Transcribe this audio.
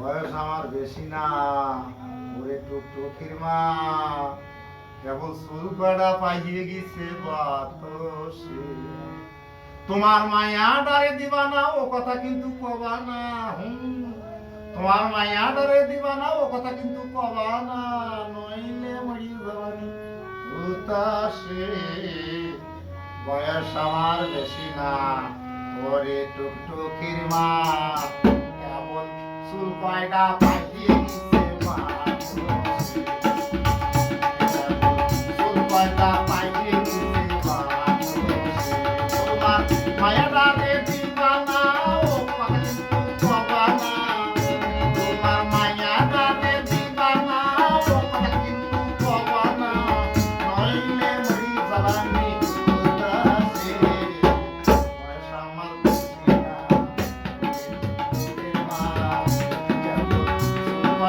বয়স আমার বেশি না। ওরে টুকটুকির মা, কেবল কয়টা পাইয়ে গেছে তোমার মায়া ডারে দিবা না ও কথা কিন্তু কবা না। তোমার মায়া ডারে দিবা না ও কথা কিন্তু কবা না। নইলে মরি যাবানি উতাসে বয়স আমার বেশি না। ওরে টুকটুকির মা। চুল কয়টা গেছে বাতসে। চুল কয়টা বাতসে। তোমার মায়াটা